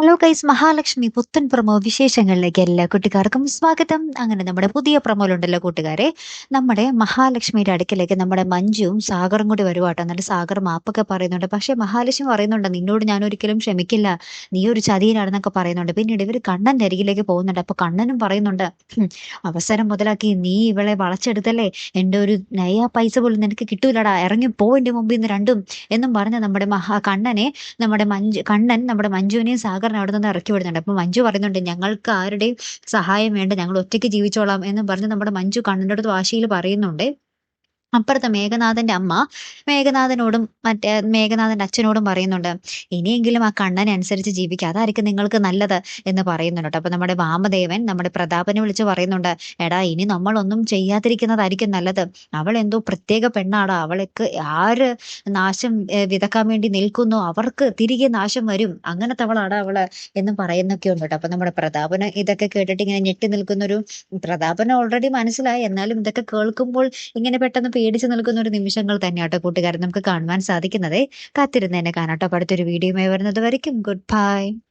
Hello കൈസ് മഹാലക്ഷ്മി പുത്തൻ promo വിശേഷങ്ങളിലേക്ക് എല്ലാ കുട്ടിക്കാർക്കും സ്വാഗതം. അങ്ങനെ നമ്മുടെ പുതിയ പ്രമോയിലുണ്ടല്ലോ കൂട്ടുകാരെ. നമ്മുടെ മഹാലക്ഷ്മിയുടെ അടുക്കലേക്ക് നമ്മുടെ മഞ്ജുവും സാഗറും കൂടി വരുവാട്ടോ എന്നിട്ട് സാഗർ മാപ്പൊക്കെ പറയുന്നുണ്ട്. പക്ഷെ മഹാലക്ഷ്മി പറയുന്നുണ്ട് നിന്നോട് ഞാൻ ഒരിക്കലും ക്ഷമിക്കില്ല. നീ ഒരു ചതിയിലാണെന്നൊക്കെ പറയുന്നുണ്ട്. പിന്നീട് ഇവർ കണ്ണന്റെ അരികിലേക്ക് പോകുന്നുണ്ട്. അപ്പൊ കണ്ണനും പറയുന്നുണ്ട് അവസരം മുതലാക്കി നീ ഇവളെ വളച്ചെടുത്തല്ലേ? എന്റെ ഒരു നയ പൈസ പോലും നിനക്ക് കിട്ടൂലടാ. ഇറങ്ങി പോയിന്റെ മുമ്പിൽ നിന്ന് രണ്ടും. എന്നും പറഞ്ഞ് നമ്മുടെ മഹാ കണ്ണനെ നമ്മുടെ മഞ്ജു കണ്ണൻ നമ്മുടെ മഞ്ജുവിനെയും സാഗറിനെ അവിടെ നിന്ന് ഇറക്കി വിടുന്നുണ്ട്. അപ്പൊ മഞ്ജു പറയുന്നുണ്ട് ഞങ്ങൾക്ക് ആരുടെയും സഹായം വേണ്ട ഞങ്ങൾ ഒറ്റയ്ക്ക് ജീവിച്ചോളാം എന്ന് പറഞ്ഞ് നമ്മുടെ മഞ്ജു കണ്ണന്റെ അടുത്ത് വാശിയിൽ പറയുന്നുണ്ട്. അപ്പുറത്തെ മേഘനാഥന്റെ അമ്മ മേഘനാഥനോടും മറ്റേ മേഘനാഥന്റെ അച്ഛനോടും പറയുന്നുണ്ട് ഇനിയെങ്കിലും ആ കണ്ണനെ അനുസരിച്ച് ജീവിക്കുക. അതായിരിക്കും നിങ്ങൾക്ക് നല്ലത് എന്ന് പറയുന്നുണ്ട് അപ്പൊ നമ്മുടെ വാമദേവൻ നമ്മുടെ പ്രതാപനെ വിളിച്ച് പറയുന്നുണ്ട് എടാ ഇനി നമ്മളൊന്നും ചെയ്യാതിരിക്കുന്നതായിരിക്കും നല്ലത്. അവൾ എന്തോ പ്രത്യേക പെണ്ണാടാ. അവൾക്ക് ആര് നാശം വിതക്കാൻ വേണ്ടി നിൽക്കുന്നു. അവർക്ക് തിരികെ നാശം വരും. അങ്ങനത്തെ അവളാടാ അവൾ എന്ന് പറയുന്നൊക്കെ ഉണ്ട് കേട്ടോ. അപ്പൊ നമ്മുടെ പ്രതാപന് ഇതൊക്കെ കേട്ടിട്ട് ഇങ്ങനെ ഞെട്ടി നിൽക്കുന്ന ഒരു പ്രതാപന് ഓൾറെഡി മനസ്സിലായി. എന്നാലും ഇതൊക്കെ കേൾക്കുമ്പോൾ ഇങ്ങനെ പെട്ടെന്ന് പേടിച്ച് നിൽക്കുന്ന ഒരു നിമിഷങ്ങൾ തന്നെയാട്ടോ കൂട്ടുകാരൻ നമുക്ക് കാണുവാൻ സാധിക്കുന്നതേ. കാത്തിരുന്ന് തന്നെ കാണാട്ടോ. അടുത്തൊരു വീഡിയോയുമായി വരുന്നത് വരയ്ക്കും. Good bye